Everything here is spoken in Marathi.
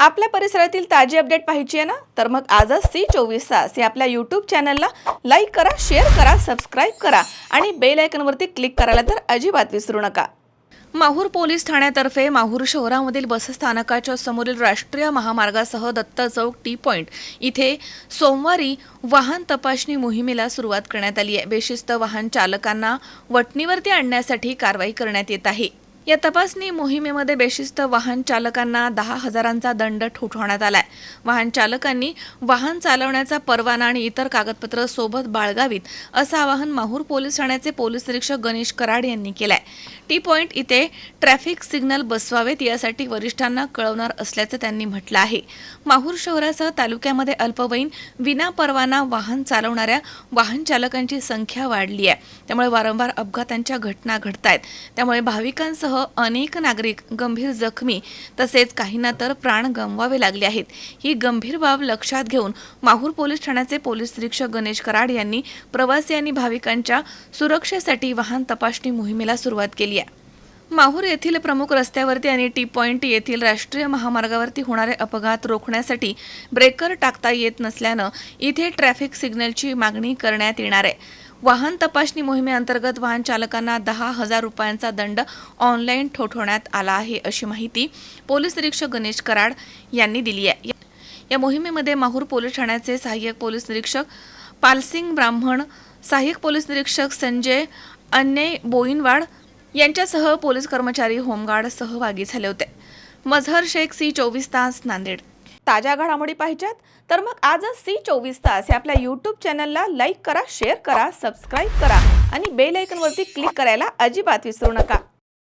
आपल्या परिसरातील ताजी अपडेट पाहिजे आहे ना? तर मग आजच सी चोवीस तास या आपल्या यूट्यूब चॅनलला लाईक करा शेअर करा सबस्क्राईब करा आणि बेल आयकनवरती क्लिक करायला तर अजिबात विसरू नका. माहूर पोलीस ठाण्यातर्फे माहूर शहरामधील बसस्थानकाच्या समोरील राष्ट्रीय महामार्गासह दत्त चौक टी पॉइंट इथे सोमवारी वाहन तपासणी मोहिमेला सुरुवात करण्यात आली आहे. बेशिस्त वाहन चालकांना वटणीवरती आणण्यासाठी कारवाई करण्यात येत आहे. या तपासणी मोहिमेमध्ये बेशिस्त वाहन चालकांना दहा हजारांचा दंड ठोठवण्यात आलाय. वाहन चालकांनी वाहन चालवण्याचा परवाना आणि इतर कागदपत्र सोबत बाळगावीत असं आवाहन माहूर पोलीस ठाण्याचे पोलीस निरीक्षक गणेश कराड यांनी केलंय. टी पॉइंट इथे ट्रॅफिक सिग्नल बसवावेत यासाठी वरिष्ठांना कळवणार असल्याचं त्यांनी म्हटलं आहे. माहूर शहरासह तालुक्यामध्ये अल्पवयीन विना परवाना वाहन चालवणाऱ्या वाहन चालकांची संख्या वाढली आहे. त्यामुळे वारंवार अपघातांच्या घटना घडत आहेत त्यामुळे भाविकांसह अनेक नागरिक गंभीर जखमी तसेच काहींना तर प्राण गमवावे लागले आहेत. ही गंभीर बाब लक्षात घेऊन माहूर पोलीस ठाण्याचे पोलीस निरीक्षक गणेश कराड यांनी प्रवासी आणि भाविकांच्या सुरक्षेसाठी वाहन तपासणी मोहिमेला सुरुवात केली माहूर येथील प्रमुख रस्त्यावरती आणि टी पॉइंट येथील राष्ट्रीय महामार्गावरती होणारे अपघात रोखण्यासाठी ब्रेकर टाकता येत नसल्यानं इथे ट्रॅफिक सिग्नलची मागणी करण्यात येणार आहे. वाहन तपासणी मोहिमेअंतर्गत वाहन चालकांना दहा हजार रुपयांचा दंड ऑनलाईन ठोठवण्यात आला आहे अशी माहिती पोलीस निरीक्षक गणेश कराड यांनी दिली आहे. या मोहिमेमध्ये माहूर पोलीस ठाण्याचे सहाय्यक पोलीस निरीक्षक पालसिंग ब्राह्मण सहाय्यक पोलीस निरीक्षक संजय अन्य बोईनवाड यांच्यासह पोलीस कर्मचारी होमगार्ड सहभागी झाले होते. मझहर शेख सी चोवीस तास नांदेड. ताज्या घडामोडी पाहिजेत? तर मग आजच सी चोवीस तास या आपल्या यूट्यूब चॅनलला लाईक करा शेअर करा सबस्क्राईब करा आणि बेल आयकनवरती क्लिक करायला अजिबात विसरू नका.